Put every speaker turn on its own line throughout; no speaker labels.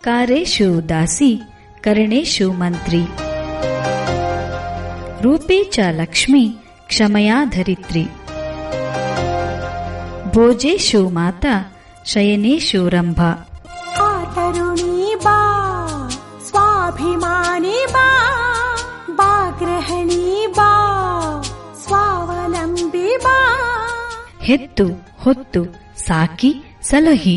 ಕಾರೇಶು ದಾಸಿ ಕರಣೇಶು ಮಂತ್ರಿ ರೂಪೇ ಚ ಲಕ್ಷ್ಮಿ ಕ್ಷಮಯಾ ಧರಿತ್ರಿ ಭೋಜೇಶು ಮಾತಾ ಶಯನೇಶು ರಂಭಾ
तरुणी बा स्वाभिमानी बा बा गृहिणी बा स्वावलम्बी बा
ಹೆತ್ತು ಹೊತ್ತು ಸಾಕಿ ಸಲಹಿ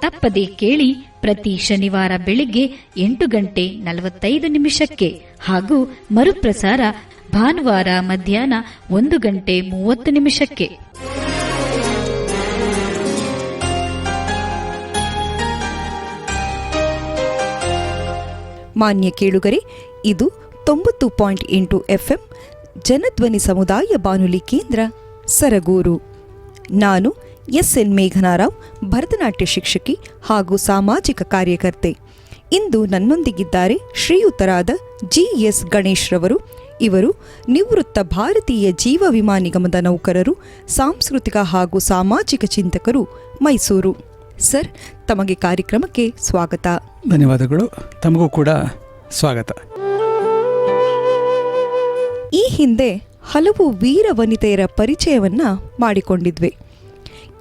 ತಪ್ಪದೆ ಕೇಳಿ ಪ್ರತಿ ಶನಿವಾರ ಬೆಳಿಗ್ಗೆ ಎಂಟು ಗಂಟೆ ನಲವತ್ತೈದು ನಿಮಿಷಕ್ಕೆ ಹಾಗೂ ಮರುಪ್ರಸಾರ ಭಾನುವಾರ ಮಧ್ಯಾಹ್ನ ಒಂದು ಗಂಟೆ ಮೂವತ್ತು ನಿಮಿಷಕ್ಕೆ.
ಮಾನ್ಯ ಕೇಳುಗರೆ, ಇದು ತೊಂಬತ್ತು ಪಾಯಿಂಟ್ ಎಂಟು ಎಫ್ಎಂ, ಜನಧ್ವನಿ ಸಮುದಾಯ ಬಾನುಲಿ ಕೇಂದ್ರ, ಸರಗೂರು. ನಾನು ಎಸ್ ಎನ್ ಮೇಘನಾರಾವ್ ಭರತನಾಟ್ಯ ಶಿಕ್ಷಕಿ ಹಾಗೂ ಸಾಮಾಜಿಕ ಕಾರ್ಯಕರ್ತೆ. ಇಂದು ನನ್ನೊಂದಿಗಿದ್ದಾರೆ ಶ್ರೀಯುತರಾದ ಜಿ ಎಸ್ ಗಣೇಶ್ರವರು ಇವರು ನಿವೃತ್ತ ಭಾರತೀಯ ಜೀವ ವಿಮಾ ನಿಗಮದ ನೌಕರರು ಸಾಂಸ್ಕೃತಿಕ ಹಾಗೂ ಸಾಮಾಜಿಕ ಚಿಂತಕರು ಮೈಸೂರು. ಸರ್ ತಮಗೆ ಕಾರ್ಯಕ್ರಮಕ್ಕೆ ಸ್ವಾಗತ.
ಧನ್ಯವಾದಗಳು. ತಮಗೂ ಕೂಡ ಸ್ವಾಗತ.
ಈ ಹಿಂದೆ ಹಲವು ವೀರ ವನಿತೆಯರ ಪರಿಚಯವನ್ನ ಮಾಡಿಕೊಂಡಿದ್ವಿ.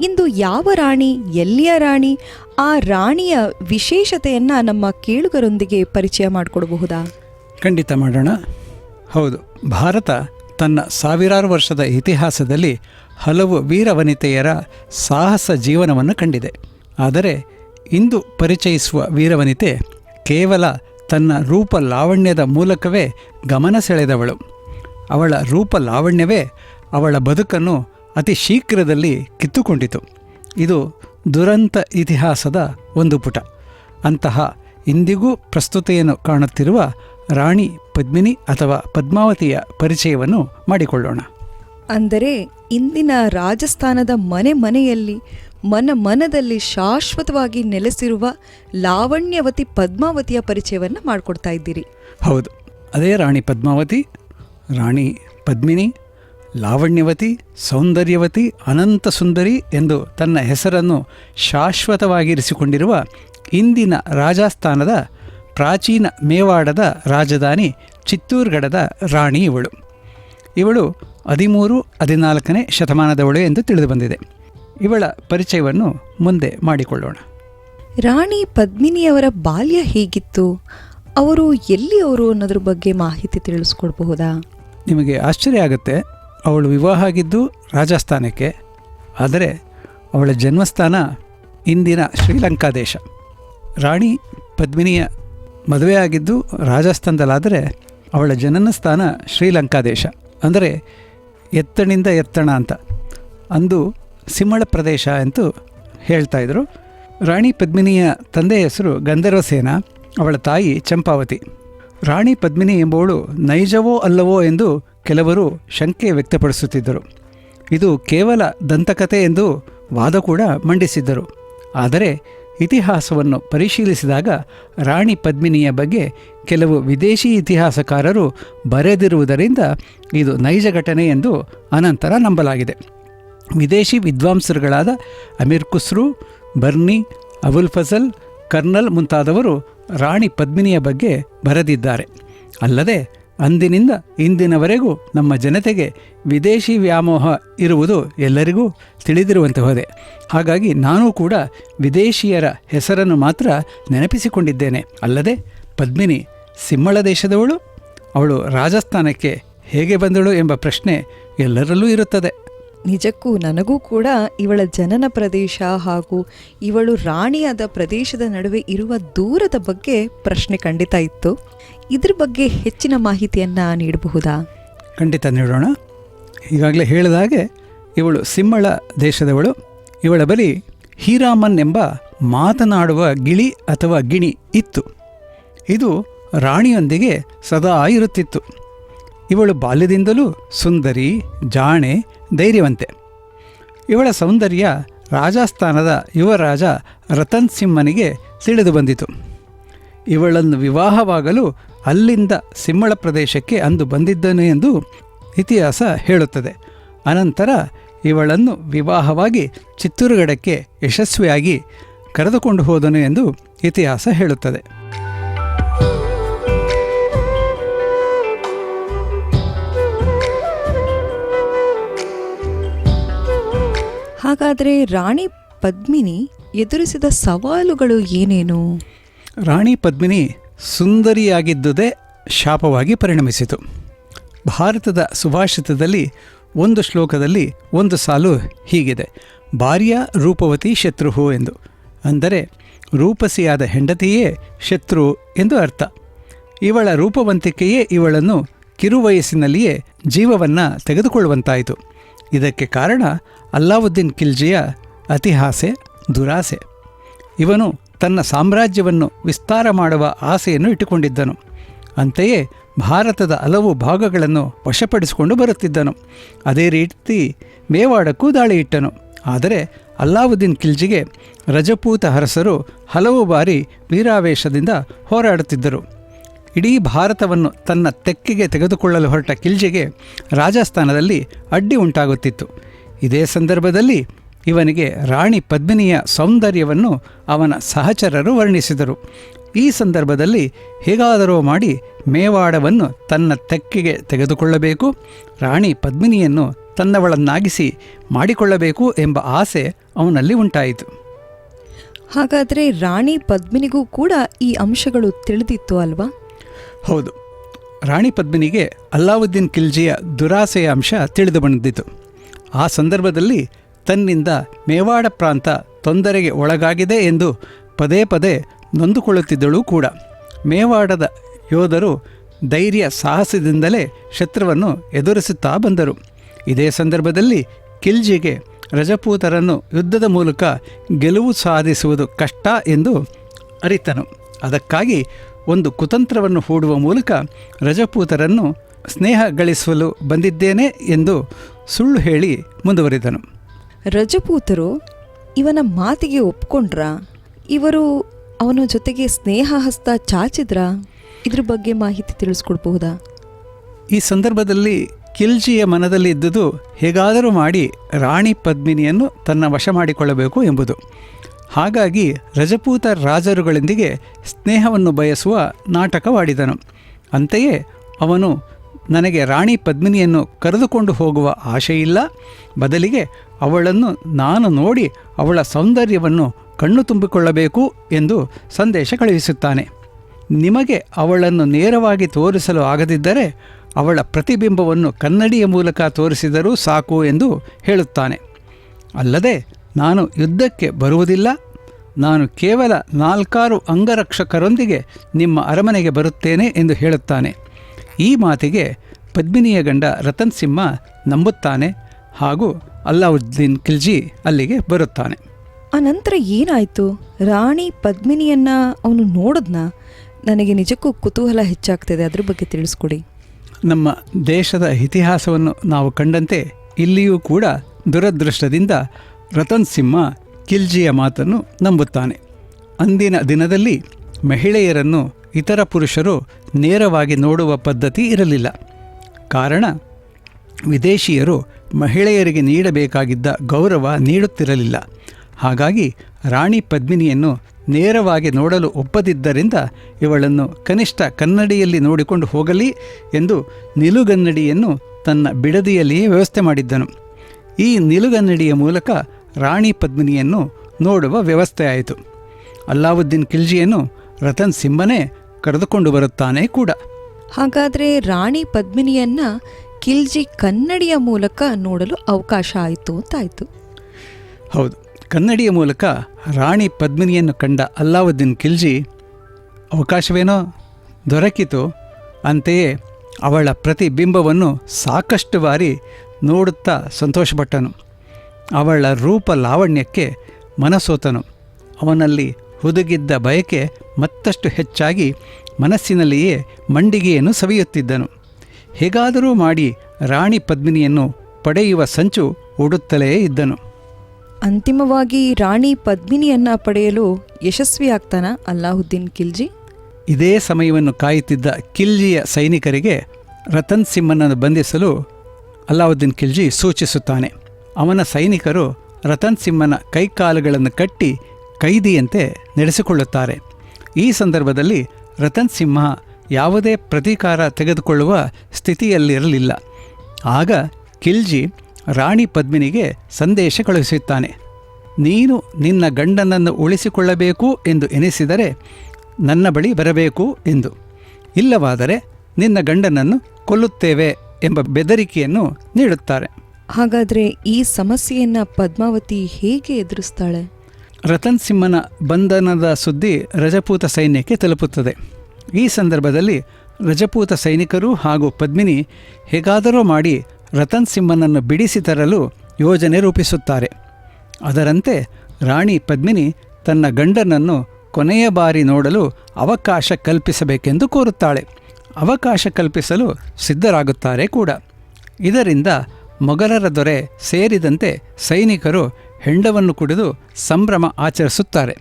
ಇಂದು ಯಾವ ರಾಣಿ, ಎಲ್ಲಿಯ ರಾಣಿ, ಆ ರಾಣಿಯ ವಿಶೇಷತೆಯನ್ನು ನಮ್ಮ ಕೇಳುಗರೊಂದಿಗೆ ಪರಿಚಯ ಮಾಡಿಕೊಡಬಹುದಾ?
ಖಂಡಿತ ಮಾಡೋಣ. ಹೌದು, ಭಾರತ ತನ್ನ ಸಾವಿರಾರು ವರ್ಷದ ಇತಿಹಾಸದಲ್ಲಿ ಹಲವು ವೀರ ವನಿತೆಯರ ಸಾಹಸ ಜೀವನವನ್ನು ಕಂಡಿದೆ. ಆದರೆ ಇಂದು ಪರಿಚಯಿಸುವ ವೀರವನಿತೆ ಕೇವಲ ತನ್ನ ರೂಪ ಲಾವಣ್ಯದ ಮೂಲಕವೇ ಗಮನ ಸೆಳೆದವಳು. ಅವಳ ರೂಪ ಲಾವಣ್ಯವೇ ಅವಳ ಬದುಕನ್ನು ಅತಿ ಶೀಘ್ರದಲ್ಲಿ ಕಿತ್ತುಕೊಂಡಿತು. ಇದು ದುರಂತ ಇತಿಹಾಸದ ಒಂದು ಪುಟ. ಅಂತಹ ಇಂದಿಗೂ ಪ್ರಸ್ತುತೆಯನ್ನು ಕಾಣುತ್ತಿರುವ ರಾಣಿ ಪದ್ಮಿನಿ ಅಥವಾ ಪದ್ಮಾವತಿಯ ಪರಿಚಯವನ್ನು ಮಾಡಿಕೊಳ್ಳೋಣ.
ಅಂದರೆ ಇಂದಿನ ರಾಜಸ್ಥಾನದ ಮನೆ ಮನೆಯಲ್ಲಿ ಮನ ಮನದಲ್ಲಿ ಶಾಶ್ವತವಾಗಿ ನೆಲೆಸಿರುವ ಲಾವಣ್ಯವತಿ ಪದ್ಮಾವತಿಯ ಪರಿಚಯವನ್ನು ಮಾಡಿಕೊಡ್ತಾ ಇದ್ದೀರಿ.
ಹೌದು. ಅದೇ ರಾಣಿ ಪದ್ಮಾವತಿ ರಾಣಿ ಪದ್ಮಿನಿ ಲಾವಣ್ಯವತಿ ಸೌಂದರ್ಯವತಿ ಅನಂತ ಸುಂದರಿ ಎಂದು ತನ್ನ ಹೆಸರನ್ನು ಶಾಶ್ವತವಾಗಿರಿಸಿಕೊಂಡಿರುವ ಇಂದಿನ ರಾಜಸ್ಥಾನದ ಪ್ರಾಚೀನ ಮೇವಾಡದ ರಾಜಧಾನಿ ಚಿತ್ತೂರ್ಗಢದ ರಾಣಿ ಇವಳು. ಇವಳು ಹದಿಮೂರು ಹದಿನಾಲ್ಕನೇ ಶತಮಾನದವಳು ಎಂದು ತಿಳಿದುಬಂದಿದೆ. ಇವಳ ಪರಿಚಯವನ್ನು ಮುಂದೆ ಮಾಡಿಕೊಳ್ಳೋಣ.
ರಾಣಿ ಪದ್ಮಿನಿಯವರ ಬಾಲ್ಯ ಹೇಗಿತ್ತು? ಅವರು ಎಲ್ಲಿಯವರು ಅನ್ನೋದ್ರ ಬಗ್ಗೆ ಮಾಹಿತಿ ತಿಳಿಸ್ಕೊಡ್ಬಹುದಾ?
ನಿಮಗೆ ಆಶ್ಚರ್ಯ ಆಗುತ್ತೆ. ಅವಳು ವಿವಾಹ ಆಗಿದ್ದು ರಾಜಸ್ಥಾನಕ್ಕೆ. ಆದರೆ ಅವಳ ಜನ್ಮಸ್ಥಾನ ಇಂದಿನ ಶ್ರೀಲಂಕಾ ದೇಶ. ರಾಣಿ ಪದ್ಮಿನಿಯ ಮದುವೆ ಆಗಿದ್ದು ರಾಜಸ್ಥಾನದಲ್ಲಾದರೆ ಅವಳ ಜನನ ಸ್ಥಾನ ಶ್ರೀಲಂಕಾ ದೇಶ. ಅಂದರೆ ಎತ್ತಣಿಂದ ಎತ್ತಣ ಅಂತ. ಅಂದು ಸಿಂಹಳ ಪ್ರದೇಶ ಅಂತೂ ಹೇಳ್ತಾಯಿದ್ರು ರಾಣಿ ಪದ್ಮಿನಿಯ ತಂದೆಯ ಹೆಸರು ಗಂಧರ್ವಸೇನ ಅವಳ ತಾಯಿ ಚಂಪಾವತಿ. ರಾಣಿ ಪದ್ಮಿನಿ ಎಂಬುವಳು ನೈಜವೋ ಅಲ್ಲವೋ ಎಂದು ಕೆಲವರು ಶಂಕೆ ವ್ಯಕ್ತಪಡಿಸುತ್ತಿದ್ದರು. ಇದು ಕೇವಲ ದಂತಕತೆ ಎಂದು ವಾದ ಕೂಡ ಮಂಡಿಸಿದ್ದರು. ಆದರೆ ಇತಿಹಾಸವನ್ನು ಪರಿಶೀಲಿಸಿದಾಗ ರಾಣಿ ಪದ್ಮಿನಿಯ ಬಗ್ಗೆ ಕೆಲವು ವಿದೇಶಿ ಇತಿಹಾಸಕಾರರು ಬರೆದಿರುವುದರಿಂದ ಇದು ನೈಜ ಘಟನೆ ಎಂದು ಅನಂತರ ನಂಬಲಾಗಿದೆ. ವಿದೇಶಿ ವಿದ್ವಾಂಸರುಗಳಾದ ಅಮೀರ್ ಖುಸ್ರು, ಬರ್ನಿ, ಅಬುಲ್ ಫಜಲ್ ಕರ್ನಲ್ ಮುಂತಾದವರು ರಾಣಿ ಪದ್ಮಿನಿಯ ಬಗ್ಗೆ ಬರೆದಿದ್ದಾರೆ. ಅಲ್ಲದೆ ಅಂದಿನಿಂದ ಇಂದಿನವರೆಗೂ ನಮ್ಮ ಜನತೆಗೆ ವಿದೇಶಿ ವ್ಯಾಮೋಹ ಇರುವುದು ಎಲ್ಲರಿಗೂ ತಿಳಿದಿರುವಂತಹದೇ ಹಾಗಾಗಿ ನಾನು ಕೂಡ ವಿದೇಶಿಯರ ಹೆಸರನ್ನು ಮಾತ್ರ ನೆನಪಿಸಿಕೊಂಡಿದ್ದೇನೆ. ಅಲ್ಲದೆ ಪದ್ಮಿನಿ ಸಿಂಹಳ ದೇಶದವಳು, ಅವಳು ರಾಜಸ್ಥಾನಕ್ಕೆ ಹೇಗೆ ಬಂದಳು ಎಂಬ ಪ್ರಶ್ನೆ ಎಲ್ಲರಲ್ಲೂ ಇರುತ್ತದೆ.
ನಿಜಕ್ಕೂ ನನಗೂ ಕೂಡ ಇವಳ ಜನನ ಪ್ರದೇಶ ಹಾಗೂ ಇವಳು ರಾಣಿಯಾದ ಪ್ರದೇಶದ ನಡುವೆ ಇರುವ ದೂರದ ಬಗ್ಗೆ ಪ್ರಶ್ನೆ ಖಂಡಿತ ಇತ್ತು. ಇದ್ರ ಬಗ್ಗೆ ಹೆಚ್ಚಿನ ಮಾಹಿತಿಯನ್ನು ನೀಡಬಹುದಾ?
ಖಂಡಿತ ನೀಡೋಣ. ಈಗಾಗಲೇ ಹೇಳಿದ ಹಾಗೆ ಇವಳು ಸಿಂಹಳ ದೇಶದವಳು. ಇವಳ ಬಳಿ ಹೀರಾಮನ್ ಎಂಬ ಮಾತನಾಡುವ ಗಿಳಿ ಅಥವಾ ಗಿಣಿ ಇತ್ತು. ಇದು ರಾಣಿಯೊಂದಿಗೆ ಸದಾ ಇರುತ್ತಿತ್ತು. ಇವಳು ಬಾಲ್ಯದಿಂದಲೂ ಸುಂದರಿ, ಜಾಣೆ ಧೈರ್ಯವಂತೆ. ಇವಳ ಸೌಂದರ್ಯ ರಾಜಸ್ಥಾನದ ಯುವರಾಜ ರತನ್ ಸಿಂಹನಿಗೆ ತಿಳಿದು ಬಂದಿತು. ಇವಳನ್ನು ವಿವಾಹವಾಗಲು ಅಲ್ಲಿಂದ ಸಿಂಹಳ ಪ್ರದೇಶಕ್ಕೆ ಅಂದು ಬಂದಿದ್ದನು ಎಂದು ಇತಿಹಾಸ ಹೇಳುತ್ತದೆ. ಅನಂತರ ಇವಳನ್ನು ವಿವಾಹವಾಗಿ ಚಿತ್ತೂರುಗಡಕ್ಕೆ ಯಶಸ್ವಿಯಾಗಿ ಕರೆದುಕೊಂಡು ಹೋದನು ಎಂದು ಇತಿಹಾಸ ಹೇಳುತ್ತದೆ.
ಹಾಗಾದರೆ ರಾಣಿ ಪದ್ಮಿನಿ ಎದುರಿಸಿದ ಸವಾಲುಗಳು ಏನೇನು?
ರಾಣಿ ಪದ್ಮಿನಿ ಸುಂದರಿಯಾಗಿದ್ದುದೇ ಶಾಪವಾಗಿ ಪರಿಣಮಿಸಿತು. ಭಾರತದ ಸುಭಾಷಿತದಲ್ಲಿ ಒಂದು ಶ್ಲೋಕದಲ್ಲಿ ಒಂದು ಸಾಲು ಹೀಗಿದೆ, ಭಾರ್ಯ ರೂಪವತಿ ಶತ್ರುಹು ಎಂದು. ಅಂದರೆ, ರೂಪಸಿಯಾದ ಹೆಂಡತಿಯೇ ಶತ್ರು ಎಂದು ಅರ್ಥ. ಇವಳ ರೂಪವಂತಿಕೆಯೇ ಇವಳನ್ನು ಕಿರುವಯಸ್ಸಿನಲ್ಲಿಯೇ ಜೀವವನ್ನು ತೆಗೆದುಕೊಳ್ಳುವಂತಾಯಿತು. ಇದಕ್ಕೆ ಕಾರಣ ಅಲ್ಲಾವುದ್ದೀನ್ ಖಿಲ್ಜಿಯ ಅತಿಹಾಸೆ ದುರಾಸೆ. ಇವನು ತನ್ನ ಸಾಮ್ರಾಜ್ಯವನ್ನು ವಿಸ್ತಾರ ಮಾಡುವ ಆಸೆಯನ್ನು ಇಟ್ಟುಕೊಂಡಿದ್ದನು. ಅಂತೆಯೇ ಭಾರತದ ಹಲವು ಭಾಗಗಳನ್ನು ವಶಪಡಿಸಿಕೊಂಡು ಬರುತ್ತಿದ್ದನು. ಅದೇ ರೀತಿ ಮೇವಾಡಕ್ಕೂ ದಾಳಿ ಇಟ್ಟನು ಆದರೆ ಅಲ್ಲಾವುದ್ದೀನ್ ಖಿಲ್ಜಿಗೆ ರಜಪೂತ ಅರಸರು ಹಲವು ಬಾರಿ ವೀರಾವೇಶದಿಂದ ಹೋರಾಡುತ್ತಿದ್ದರು. ಇಡೀ ಭಾರತವನ್ನು ತನ್ನ ತೆಕ್ಕೆಗೆ ತೆಗೆದುಕೊಳ್ಳಲು ಹೊರಟ ಖಿಲ್ಜಿಗೆ ರಾಜಸ್ಥಾನದಲ್ಲಿ ಅಡ್ಡಿ ಉಂಟಾಗುತ್ತಿತ್ತು. ಇದೇ ಸಂದರ್ಭದಲ್ಲಿ ಇವನಿಗೆ ರಾಣಿ ಪದ್ಮಿನಿಯ ಸೌಂದರ್ಯವನ್ನು ಅವನ ಸಹಚರರು ವರ್ಣಿಸಿದರು. ಈ ಸಂದರ್ಭದಲ್ಲಿ ಹೇಗಾದರೂ ಮಾಡಿ ಮೇವಾಡವನ್ನು ತನ್ನ ತೆಕ್ಕೆಗೆ ತೆಗೆದುಕೊಳ್ಳಬೇಕು ರಾಣಿ ಪದ್ಮಿನಿಯನ್ನು ತನ್ನವಳನ್ನಾಗಿಸಿ ಮಾಡಿಕೊಳ್ಳಬೇಕು ಎಂಬ ಆಸೆ ಅವನಲ್ಲಿ ಉಂಟಾಯಿತು.
ಹಾಗಾದರೆ ರಾಣಿ ಪದ್ಮಿನಿಗೂ ಕೂಡ ಈ ಅಂಶಗಳು ತಿಳಿದಿತ್ತು ಅಲ್ವಾ?
ಹೌದು ರಾಣಿ ಪದ್ಮಿನಿಗೆ ಅಲ್ಲಾವುದ್ದೀನ್ ಖಿಲ್ಜಿಯ ದುರಾಸೆಯ ಅಂಶ ತಿಳಿದು ಬಂದಿತು ಆ ಸಂದರ್ಭದಲ್ಲಿ ತನ್ನಿಂದ ಮೇವಾಡ ಪ್ರಾಂತ ತೊಂದರೆಗೆ ಒಳಗಾಗಿದೆ ಎಂದು ಪದೇ ಪದೇ ನೊಂದುಕೊಳ್ಳುತ್ತಿದ್ದಳು ಕೂಡ. ಮೇವಾಡದ ಯೋಧರು ಧೈರ್ಯ ಸಾಹಸದಿಂದಲೇ ಶತ್ರುವನ್ನು ಎದುರಿಸುತ್ತಾ ಬಂದರು. ಇದೇ ಸಂದರ್ಭದಲ್ಲಿ ಖಿಲ್ಜಿಗೆ ರಜಪೂತರನ್ನು ಯುದ್ಧದ ಮೂಲಕ ಗೆಲುವು ಸಾಧಿಸುವುದು ಕಷ್ಟ ಎಂದು ಅರಿತನು. ಅದಕ್ಕಾಗಿ ಒಂದು ಕುತಂತ್ರವನ್ನು ಹೂಡುವ ಮೂಲಕ ರಜಪೂತರನ್ನು ಸ್ನೇಹ ಗಳಿಸಲು ಬಂದಿದ್ದೇನೆ ಎಂದು ಸುಳ್ಳು ಹೇಳಿ ಮುಂದುವರಿದನು.
ರಜಪೂತರು ಇವನ ಮಾತಿಗೆ ಒಪ್ಕೊಂಡ್ರ ಇವರು ಅವನ ಜೊತೆಗೆ ಸ್ನೇಹ ಹಸ್ತ ಚಾಚಿದ್ರಾ? ಇದ್ರ ಬಗ್ಗೆ ಮಾಹಿತಿ ತಿಳಿಸ್ಕೊಡ್ಬಹುದಾ?
ಈ ಸಂದರ್ಭದಲ್ಲಿ ಖಿಲ್ಜಿಯ ಮನದಲ್ಲಿ ಇದ್ದುದು ಹೇಗಾದರೂ ಮಾಡಿ ರಾಣಿ ಪದ್ಮಿನಿಯನ್ನು ತನ್ನ ವಶ ಮಾಡಿಕೊಳ್ಳಬೇಕು ಎಂಬುದು. ಹಾಗಾಗಿ ರಜಪೂತ ರಾಜರುಗಳೊಂದಿಗೆ ಸ್ನೇಹವನ್ನು ಬಯಸುವ ನಾಟಕವಾಡಿದನು. ಅಂತೆಯೇ ಅವನು ನನಗೆ ರಾಣಿ ಪದ್ಮಿನಿಯನ್ನು ಕರೆದುಕೊಂಡು ಹೋಗುವ ಆಶೆಯಿಲ್ಲ. ಬದಲಿಗೆ ಅವಳನ್ನು ನಾನು ನೋಡಿ ಅವಳ ಸೌಂದರ್ಯವನ್ನು ಕಣ್ಣು ತುಂಬಿಕೊಳ್ಳಬೇಕು ಎಂದು ಸಂದೇಶ ಕಳುಹಿಸುತ್ತಾನೆ. ನಿಮಗೆ ಅವಳನ್ನು ನೇರವಾಗಿ ತೋರಿಸಲು ಆಗದಿದ್ದರೆ ಅವಳ ಪ್ರತಿಬಿಂಬವನ್ನು ಕನ್ನಡಿಯ ಮೂಲಕ ತೋರಿಸಿದರೂ ಸಾಕು ಎಂದು ಹೇಳುತ್ತಾನೆ. ಅಲ್ಲದೆ ನಾನು ಯುದ್ಧಕ್ಕೆ ಬರುವುದಿಲ್ಲ. ನಾನು ಕೇವಲ ನಾಲ್ಕಾರು ಅಂಗರಕ್ಷಕರೊಂದಿಗೆ ನಿಮ್ಮ ಅರಮನೆಗೆ ಬರುತ್ತೇನೆ ಎಂದು ಹೇಳುತ್ತಾನೆ. ಈ ಮಾತಿಗೆ ಪದ್ಮಿನಿಯ ಗಂಡ ರತನ್ ಸಿಂಹ ನಂಬುತ್ತಾನೆ ಹಾಗೂ ಅಲ್ಲಾವುದ್ದೀನ್ ಖಿಲ್ಜಿ ಅಲ್ಲಿಗೆ ಬರುತ್ತಾನೆ.
ಆ ನಂತರ ಏನಾಯಿತು? ರಾಣಿ ಪದ್ಮಿನಿಯನ್ನ ಅವನು ನೋಡಿದ್ನ? ನನಗೆ ನಿಜಕ್ಕೂ ಕುತೂಹಲ ಹೆಚ್ಚಾಗ್ತಿದೆ ಅದ್ರ ಬಗ್ಗೆ ತಿಳಿಸ್ಕೊಡಿ.
ನಮ್ಮ ದೇಶದ ಇತಿಹಾಸವನ್ನು ನಾವು ಕಂಡಂತೆ ಇಲ್ಲಿಯೂ ಕೂಡ ದುರದೃಷ್ಟದಿಂದ ರತನ್ ಸಿಂಹ ಖಿಲ್ಜಿಯ ಮಾತನ್ನು ನಂಬುತ್ತಾನೆ. ಅಂದಿನ ದಿನದಲ್ಲಿ ಮಹಿಳೆಯರನ್ನು ಇತರ ಪುರುಷರು ನೇರವಾಗಿ ನೋಡುವ ಪದ್ಧತಿ ಇರಲಿಲ್ಲ. ಕಾರಣ, ವಿದೇಶಿಯರು ಮಹಿಳೆಯರಿಗೆ ನೀಡಬೇಕಾಗಿದ್ದ ಗೌರವ ನೀಡುತ್ತಿರಲಿಲ್ಲ. ಹಾಗಾಗಿ ರಾಣಿ ಪದ್ಮಿನಿಯನ್ನು ನೇರವಾಗಿ ನೋಡಲು ಒಪ್ಪದಿದ್ದರಿಂದ ಇವಳನ್ನು ಕನಿಷ್ಠ ಕನ್ನಡಿಯಲ್ಲಿ ನೋಡಿಕೊಂಡು ಹೋಗಲಿ ಎಂದು ನಿಲುಗನ್ನಡಿಯನ್ನು ತನ್ನ ಬಿಡದಿಯಲ್ಲಿಯೇ ವ್ಯವಸ್ಥೆ ಮಾಡಿದ್ದನು. ಈ ನಿಲುಗನ್ನಡಿಯ ಮೂಲಕ ರಾಣಿ ಪದ್ಮಿನಿಯನ್ನು ನೋಡುವ ವ್ಯವಸ್ಥೆ ಆಯಿತು ಅಲ್ಲಾವುದ್ದೀನ್ ಖಿಲ್ಜಿಯನ್ನು ರತನ್ ಸಿಂಹನೇ ಕರೆದುಕೊಂಡು ಬರುತ್ತಾನೆ ಕೂಡ.
ಹಾಗಾದರೆ ರಾಣಿ ಪದ್ಮಿನಿಯನ್ನ ಕಿಲ್ಜಿ ಕನ್ನಡಿಯ ಮೂಲಕ ನೋಡಲು ಅವಕಾಶ ಆಯಿತು ಅಂತಾಯಿತು.
ಹೌದು ಕನ್ನಡಿಯ ಮೂಲಕ ರಾಣಿ ಪದ್ಮಿನಿಯನ್ನು ಕಂಡ ಅಲ್ಲಾವುದ್ದೀನ್ ಖಿಲ್ಜಿ ಅವಕಾಶವೇನೋ ದೊರಕಿತು ಅಂತೆಯೇ ಅವಳ ಪ್ರತಿಬಿಂಬವನ್ನು ಸಾಕಷ್ಟು ಬಾರಿ ನೋಡುತ್ತಾ ಸಂತೋಷಪಟ್ಟನು. ಅವಳ ರೂಪ ಲಾವಣ್ಯಕ್ಕೆ ಮನಸೋತನು. ಅವನಲ್ಲಿ ಹುದುಗಿದ್ದ ಬಯಕೆ ಮತ್ತಷ್ಟು ಹೆಚ್ಚಾಗಿ ಮನಸ್ಸಿನಲ್ಲಿಯೇ ಮಂಡಿಗೆಯನ್ನು ಸವಿಯುತ್ತಿದ್ದನು. ಹೇಗಾದರೂ ಮಾಡಿ ರಾಣಿ ಪದ್ಮಿನಿಯನ್ನು ಪಡೆಯುವ ಸಂಚು ಓಡುತ್ತಲೇ ಇದ್ದನು.
ಅಂತಿಮವಾಗಿ ರಾಣಿ ಪದ್ಮಿನಿಯನ್ನು ಪಡೆಯಲು ಯಶಸ್ವಿಯಾಗ್ತಾನ ಅಲ್ಲಾಹುದ್ದೀನ್ ಖಿಲ್ಜಿ?
ಇದೇ ಸಮಯವನ್ನು ಕಾಯುತ್ತಿದ್ದ ಖಿಲ್ಜಿಯ ಸೈನಿಕರಿಗೆ ರತನ್ ಸಿಂಹನನ್ನು ಬಂಧಿಸಲು ಅಲ್ಲಾವುದ್ದೀನ್ ಖಿಲ್ಜಿ ಸೂಚಿಸುತ್ತಾನೆ. ಅವನ ಸೈನಿಕರು ರತನ್ ಸಿಂಹನ ಕೈಕಾಲುಗಳನ್ನು ಕಟ್ಟಿ ಕೈದಿಯಂತೆ ನಡೆಸಿಕೊಳ್ಳುತ್ತಾರೆ. ಈ ಸಂದರ್ಭದಲ್ಲಿ ರತನ್ ಸಿಂಹ ಯಾವುದೇ ಪ್ರತೀಕಾರ ತೆಗೆದುಕೊಳ್ಳುವ ಸ್ಥಿತಿಯಲ್ಲಿರಲಿಲ್ಲ. ಆಗ ಖಿಲ್ಜಿ ರಾಣಿ ಪದ್ಮಿನಿಗೆ ಸಂದೇಶ ಕಳುಹಿಸುತ್ತಾನೆ. ನೀನು ನಿನ್ನ ಗಂಡನನ್ನು ಉಳಿಸಿಕೊಳ್ಳಬೇಕು ಎಂದು ಎನಿಸಿದರೆ ನನ್ನ ಬಳಿ ಬರಬೇಕು ಎಂದು. ಇಲ್ಲವಾದರೆ ನಿನ್ನ ಗಂಡನನ್ನು ಕೊಲ್ಲುತ್ತೇವೆ ಎಂಬ ಬೆದರಿಕೆಯನ್ನು ನೀಡುತ್ತಾರೆ.
ಹಾಗಾದರೆ ಈ ಸಮಸ್ಯೆಯನ್ನು ಪದ್ಮಾವತಿ ಹೇಗೆ ಎದುರಿಸ್ತಾಳೆ?
ರತನ್ ಸಿಂಹನ ಬಂಧನದ ಸುದ್ದಿ ರಜಪೂತ ಸೈನ್ಯಕ್ಕೆ ತಲುಪುತ್ತದೆ. ಈ ಸಂದರ್ಭದಲ್ಲಿ ರಜಪೂತ ಸೈನಿಕರು ಹಾಗೂ ಪದ್ಮಿನಿ ಹೇಗಾದರೂ ಮಾಡಿ ರತನ್ ಸಿಂಹನನ್ನು ಬಿಡಿಸಿ ತರಲು ಯೋಜನೆ ರೂಪಿಸುತ್ತಾರೆ. ಅದರಂತೆ ರಾಣಿ ಪದ್ಮಿನಿ ತನ್ನ ಗಂಡನನ್ನು ಕೊನೆಯ ಬಾರಿ ನೋಡಲು ಅವಕಾಶ ಕಲ್ಪಿಸಬೇಕೆಂದು ಕೋರುತ್ತಾಳೆ. ಅವಕಾಶ ಕಲ್ಪಿಸಲು ಸಿದ್ಧರಾಗುತ್ತಾರೆ ಕೂಡ. ಇದರಿಂದ ಮೊಘಲರ ದೊರೆ ಸೇರಿದಂತೆ ಸೈನಿಕರು ಹೆಂಡವನ್ನು ಕುಡಿದು ಸಂಭ್ರಮ ಆಚರಿಸುತ್ತಾರೆ.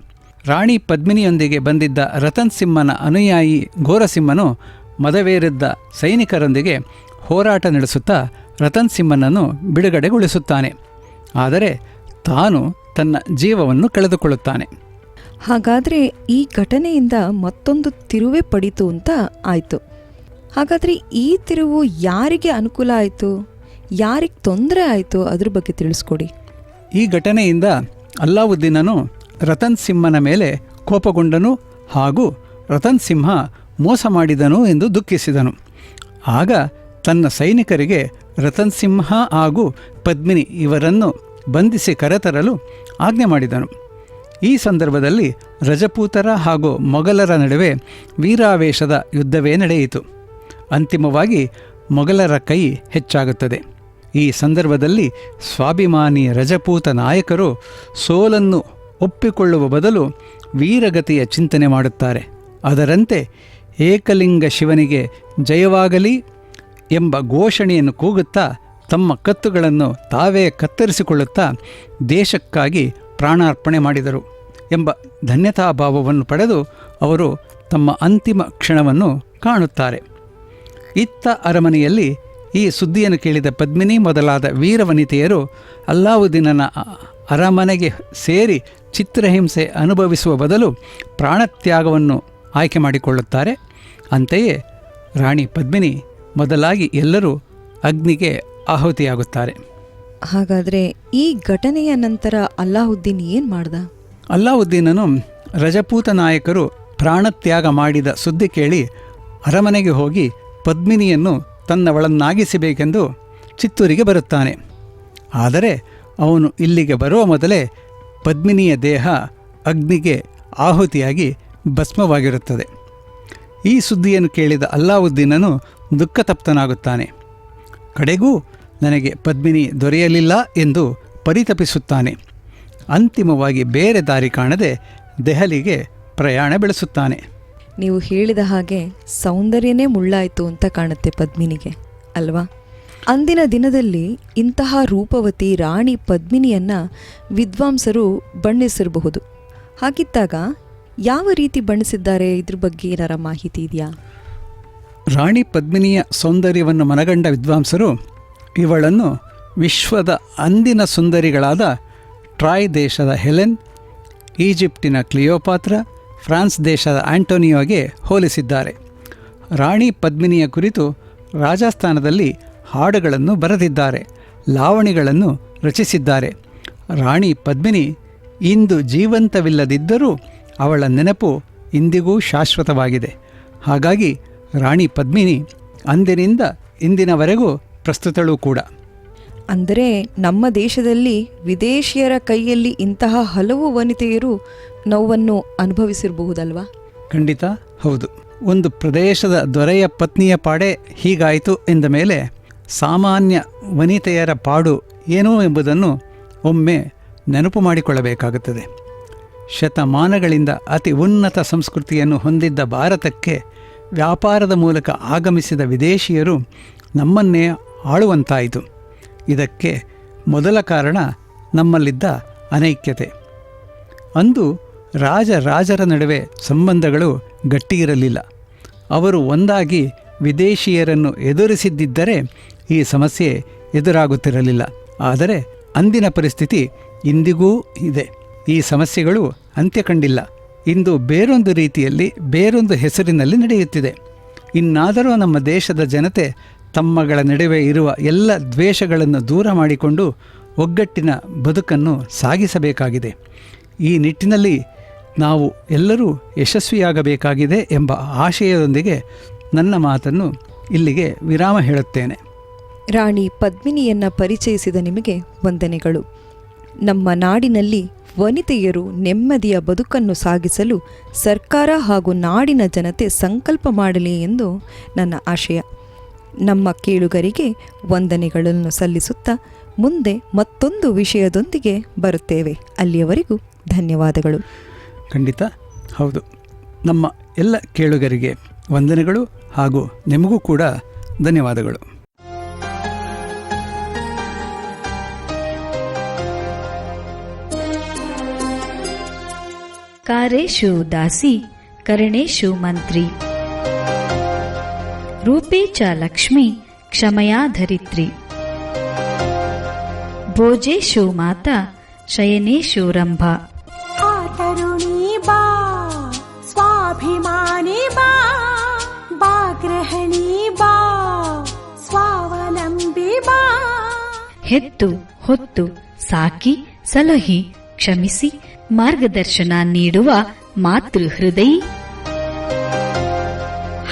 ರಾಣಿ ಪದ್ಮಿನಿಯೊಂದಿಗೆ ಬಂದಿದ್ದ ರತನ್ ಸಿಂಹನ ಅನುಯಾಯಿ ಘೋರಸಿಂಹನು ಮದವೇರಿದ್ದ ಸೈನಿಕರೊಂದಿಗೆ ಹೋರಾಟ ನಡೆಸುತ್ತಾ ರತನ್ ಸಿಂಹನನ್ನು ಬಿಡುಗಡೆಗೊಳಿಸುತ್ತಾನೆ. ಆದರೆ ತಾನು ತನ್ನ ಜೀವವನ್ನು ಕಳೆದುಕೊಳ್ಳುತ್ತಾನೆ.
ಹಾಗಾದರೆ ಈ ಘಟನೆಯಿಂದ ಮತ್ತೊಂದು ತಿರುವೇ ಪಡಿತು ಅಂತ ಆಯಿತು. ಹಾಗಾದರೆ ಈ ತಿರುವು ಯಾರಿಗೆ ಅನುಕೂಲ ಆಯಿತು? ಯಾರಿಗೆ ತೊಂದರೆ ಆಯಿತು? ಅದ್ರ ಬಗ್ಗೆ ತಿಳಿಸ್ಕೊಡಿ.
ಈ ಘಟನೆಯಿಂದ ಅಲ್ಲಾವುದ್ದೀನನು ರತನ್ ಸಿಂಹನ ಮೇಲೆ ಕೋಪಗೊಂಡನು ಹಾಗೂ ರತನ್ ಸಿಂಹ ಮೋಸ ಮಾಡಿದನು ಎಂದು ದುಃಖಿಸಿದನು. ಆಗ ತನ್ನ ಸೈನಿಕರಿಗೆ ರತನ್ ಸಿಂಹ ಹಾಗೂ ಪದ್ಮಿನಿ ಇವರನ್ನು ಬಂಧಿಸಿ ಕರೆತರಲು ಆಜ್ಞೆ ಮಾಡಿದನು. ಈ ಸಂದರ್ಭದಲ್ಲಿ ರಜಪೂತರ ಹಾಗೂ ಮೊಘಲರ ನಡುವೆ ವೀರಾವೇಶದ ಯುದ್ಧವೇ ನಡೆಯಿತು. ಅಂತಿಮವಾಗಿ ಮೊಘಲರ ಕೈ ಹೆಚ್ಚಾಗುತ್ತದೆ. ಈ ಸಂದರ್ಭದಲ್ಲಿ ಸ್ವಾಭಿಮಾನಿ ರಜಪೂತ ನಾಯಕರು ಸೋಲನ್ನು ಒಪ್ಪಿಕೊಳ್ಳುವ ಬದಲು ವೀರಗತಿಯ ಚಿಂತನೆ ಮಾಡುತ್ತಾರೆ. ಅದರಂತೆ ಏಕಲಿಂಗ ಶಿವನಿಗೆ ಜಯವಾಗಲಿ ಎಂಬ ಘೋಷಣೆಯನ್ನು ಕೂಗುತ್ತಾ ತಮ್ಮ ಕತ್ತುಗಳನ್ನು ತಾವೇ ಕತ್ತರಿಸಿಕೊಳ್ಳುತ್ತಾ ದೇಶಕ್ಕಾಗಿ ಪ್ರಾಣಾರ್ಪಣೆ ಮಾಡಿದರು ಎಂಬ ಧನ್ಯತಾಭಾವವನ್ನು ಪಡೆದು ಅವರು ತಮ್ಮ ಅಂತಿಮ ಕ್ಷಣವನ್ನು ಕಾಣುತ್ತಾರೆ. ಇತ್ತ ಅರಮನೆಯಲ್ಲಿ ಈ ಸುದ್ದಿಯನ್ನು ಕೇಳಿದ ಪದ್ಮಿನಿ ಮೊದಲಾದ ವೀರವನಿತೆಯರು ಅಲ್ಲಾವುದ್ದೀನನ ಅರಮನೆಗೆ ಸೇರಿ ಚಿತ್ರಹಿಂಸೆ ಅನುಭವಿಸುವ ಬದಲು ಪ್ರಾಣತ್ಯಾಗವನ್ನು ಆಯ್ಕೆ ಮಾಡಿಕೊಳ್ಳುತ್ತಾರೆ. ಅಂತೆಯೇ ರಾಣಿ ಪದ್ಮಿನಿ ಮೊದಲಾಗಿ ಎಲ್ಲರೂ ಅಗ್ನಿಗೆ ಆಹುತಿಯಾಗುತ್ತಾರೆ.
ಹಾಗಾದರೆ ಈ ಘಟನೆಯ ನಂತರ ಅಲ್ಲಾವುದ್ದೀನ್ ಏನು ಮಾಡ್ದ?
ಅಲ್ಲಾವುದ್ದೀನನು ರಜಪೂತ ನಾಯಕರು ಪ್ರಾಣತ್ಯಾಗ ಮಾಡಿದ ಸುದ್ದಿ ಕೇಳಿ ಅರಮನೆಗೆ ಹೋಗಿ ಪದ್ಮಿನಿಯನ್ನು ತನ್ನವಳನ್ನಾಗಿಸಬೇಕೆಂದು ಚಿತ್ತೂರಿಗೆ ಬರುತ್ತಾನೆ. ಆದರೆ ಅವನು ಇಲ್ಲಿಗೆ ಬರುವ ಮೊದಲೇ ಪದ್ಮಿನಿಯ ದೇಹ ಅಗ್ನಿಗೆ ಆಹುತಿಯಾಗಿ ಭಸ್ಮವಾಗಿರುತ್ತದೆ. ಈ ಸುದ್ದಿಯನ್ನು ಕೇಳಿದ ಅಲ್ಲಾವುದ್ದೀನನು ದುಃಖತಪ್ತನಾಗುತ್ತಾನೆ. ಕಡೆಗೂ ನನಗೆ ಪದ್ಮಿನಿ ದೊರೆಯಲಿಲ್ಲ ಎಂದು ಪರಿತಪಿಸುತ್ತಾನೆ. ಅಂತಿಮವಾಗಿ ಬೇರೆ ದಾರಿ ಕಾಣದೆ ದೆಹಲಿಗೆ ಪ್ರಯಾಣ ಬೆಳೆಸುತ್ತಾನೆ.
ನೀವು ಹೇಳಿದ ಹಾಗೆ ಸೌಂದರ್ಯನೇ ಮುಳ್ಳಾಯಿತು ಅಂತ ಕಾಣುತ್ತೆ ಪದ್ಮಿನಿಗೆ, ಅಲ್ವಾ? ಅಂದಿನ ದಿನದಲ್ಲಿ ಇಂತಹ ರೂಪವತಿ ರಾಣಿ ಪದ್ಮಿನಿಯನ್ನ ವಿದ್ವಾಂಸರು ಬಣ್ಣಿಸಿರಬಹುದು. ಹಾಗಿದ್ದಾಗ ಯಾವ ರೀತಿ ಬಣ್ಣಿಸಿದ್ದಾರೆ ಇದ್ರ ಬಗ್ಗೆ ಏನಾರ ಮಾಹಿತಿ ಇದೆಯಾ?
ರಾಣಿ ಪದ್ಮಿನಿಯ ಸೌಂದರ್ಯವನ್ನು ಮನಗಂಡ ವಿದ್ವಾಂಸರು ಇವಳನ್ನು ವಿಶ್ವದ ಅಂದಿನ ಸುಂದರಿಗಳಾದ ಟ್ರಾಯ್ ದೇಶದ ಹೆಲೆನ್, ಈಜಿಪ್ಟಿನ ಕ್ಲಿಯೋಪಾತ್ರ ಫ್ರಾನ್ಸ್ ದೇಶದ ಆಂಟೋನಿಯೋಗೆ ಹೋಲಿಸಿದ್ದಾರೆ. ರಾಣಿ ಪದ್ಮಿನಿಯ ಕುರಿತು ರಾಜಸ್ಥಾನದಲ್ಲಿ ಹಾಡುಗಳನ್ನು ಬರೆದಿದ್ದಾರೆ, ಲಾವಣಿಗಳನ್ನು ರಚಿಸಿದ್ದಾರೆ. ರಾಣಿ ಪದ್ಮಿನಿ ಇಂದು ಜೀವಂತವಿಲ್ಲದಿದ್ದರೂ ಅವಳ ನೆನಪು ಇಂದಿಗೂ ಶಾಶ್ವತವಾಗಿದೆ. ಹಾಗಾಗಿ ರಾಣಿ ಪದ್ಮಿನಿ ಅಂದಿನಿಂದ ಇಂದಿನವರೆಗೂ ಪ್ರಸ್ತುತಳೂ ಕೂಡ.
ಅಂದರೆ ನಮ್ಮ ದೇಶದಲ್ಲಿ ವಿದೇಶಿಯರ ಕೈಯಲ್ಲಿ ಇಂತಹ ಹಲವು ವನಿತೆಯರು ನೋವನ್ನು ಅನುಭವಿಸಿರಬಹುದಲ್ವಾ?
ಖಂಡಿತ, ಹೌದು. ಒಂದು ಪ್ರದೇಶದ ದೊರೆಯ ಪತ್ನಿಯ ಪಾಡೆ ಹೀಗಾಯಿತು ಎಂದ ಮೇಲೆ ಸಾಮಾನ್ಯ ವನಿತೆಯರ ಪಾಡು ಏನು ಎಂಬುದನ್ನು ಒಮ್ಮೆ ನೆನಪು ಮಾಡಿಕೊಳ್ಳಬೇಕಾಗುತ್ತದೆ. ಶತಮಾನಗಳಿಂದ ಅತಿ ಉನ್ನತ ಸಂಸ್ಕೃತಿಯನ್ನು ಹೊಂದಿದ್ದ ಭಾರತಕ್ಕೆ ವ್ಯಾಪಾರದ ಮೂಲಕ ಆಗಮಿಸಿದ ವಿದೇಶಿಯರು ನಮ್ಮನ್ನೇ ಆಳುವಂತಾಯಿತು. ಇದಕ್ಕೆ ಮೊದಲ ಕಾರಣ ನಮ್ಮಲ್ಲಿದ್ದ ಅನೈಕ್ಯತೆ. ಅಂದು ರಾಜ ರಾಜರ ನಡುವೆ ಸಂಬಂಧಗಳು ಗಟ್ಟಿಯಿರಲಿಲ್ಲ ಅವರು ಒಂದಾಗಿ ವಿದೇಶಿಯರನ್ನು ಎದುರಿಸಿದ್ದಿದ್ದರೆ ಈ ಸಮಸ್ಯೆ ಎದುರಾಗುತ್ತಿರಲಿಲ್ಲ. ಆದರೆ ಅಂದಿನ ಪರಿಸ್ಥಿತಿ ಇಂದಿಗೂ ಇದೆ. ಈ ಸಮಸ್ಯೆಗಳು ಅಂತ್ಯ ಕಂಡಿಲ್ಲ ಇಂದು ಬೇರೊಂದು ರೀತಿಯಲ್ಲಿ ಬೇರೊಂದು ಹೆಸರಿನಲ್ಲಿ ನಡೆಯುತ್ತಿದೆ. ಇನ್ನಾದರೂ ನಮ್ಮ ದೇಶದ ಜನತೆ ತಮ್ಮಗಳ ನಡುವೆ ಇರುವ ಎಲ್ಲ ದ್ವೇಷಗಳನ್ನು ದೂರ ಮಾಡಿಕೊಂಡು ಒಗ್ಗಟ್ಟಿನ ಬದುಕನ್ನು ಸಾಗಿಸಬೇಕಾಗಿದೆ. ಈ ನಿಟ್ಟಿನಲ್ಲಿ ನಾವು ಎಲ್ಲರೂ ಯಶಸ್ವಿಯಾಗಬೇಕಾಗಿದೆ ಎಂಬ ಆಶಯದೊಂದಿಗೆ ನನ್ನ ಮಾತನ್ನು ಇಲ್ಲಿಗೆ ವಿರಾಮ ಹೇಳುತ್ತೇನೆ.
ರಾಣಿ ಪದ್ಮಿನಿಯನ್ನ ಪರಿಚಯಿಸಿದ ನಿಮಗೆ ವಂದನೆಗಳು. ನಮ್ಮ ನಾಡಿನಲ್ಲಿ ವನಿತೆಯರು ನೆಮ್ಮದಿಯ ಬದುಕನ್ನು ಸಾಗಿಸಲು ಸರ್ಕಾರ ಹಾಗೂ ನಾಡಿನ ಜನತೆ ಸಂಕಲ್ಪ ಮಾಡಲಿ ಎಂದು ನನ್ನ ಆಶಯ. ನಮ್ಮ ಕೇಳುಗರಿಗೆ ವಂದನೆಗಳನ್ನು ಸಲ್ಲಿಸುತ್ತಾ ಮುಂದೆ ಮತ್ತೊಂದು ವಿಷಯದೊಂದಿಗೆ ಬರುತ್ತೇವೆ. ಅಲ್ಲಿಯವರೆಗೂ ಧನ್ಯವಾದಗಳು.
ಖಂಡಿತ. ಹೌದು. ನಮ್ಮ ಎಲ್ಲ ಕೇಳುಗರಿಗೆ ವಂದನೆಗಳು ಹಾಗೂ ನಿಮಗೂ ಕೂಡ ಧನ್ಯವಾದಗಳು.
ಕಾರೇಶು ದಾಸಿ ಕರಣೇಶು ಮಂತ್ರಿ. ರೂಪೇ ಚ ಲಕ್ಷ್ಮಿ ಕ್ಷಮಯಾ ಧರಿತ್ರಿ. ಭೋಜೇಶು ಮಾತ ಶಯನೇಶು ರಂಭ.
ಬಾ ಸ್ವಾಭಿಮಾನಿ ಬಾ ಬಾ ಬಾ ಸ್ವಾವಲಂಬಿ ಬಾ.
ಹೆತ್ತು ಹೊತ್ತು ಸಾಕಿ ಸಲಹಿ ಕ್ಷಮಿಸಿ ಮಾರ್ಗದರ್ಶನ ನೀಡುವ ಮಾತೃ ಹೃದಯಿ.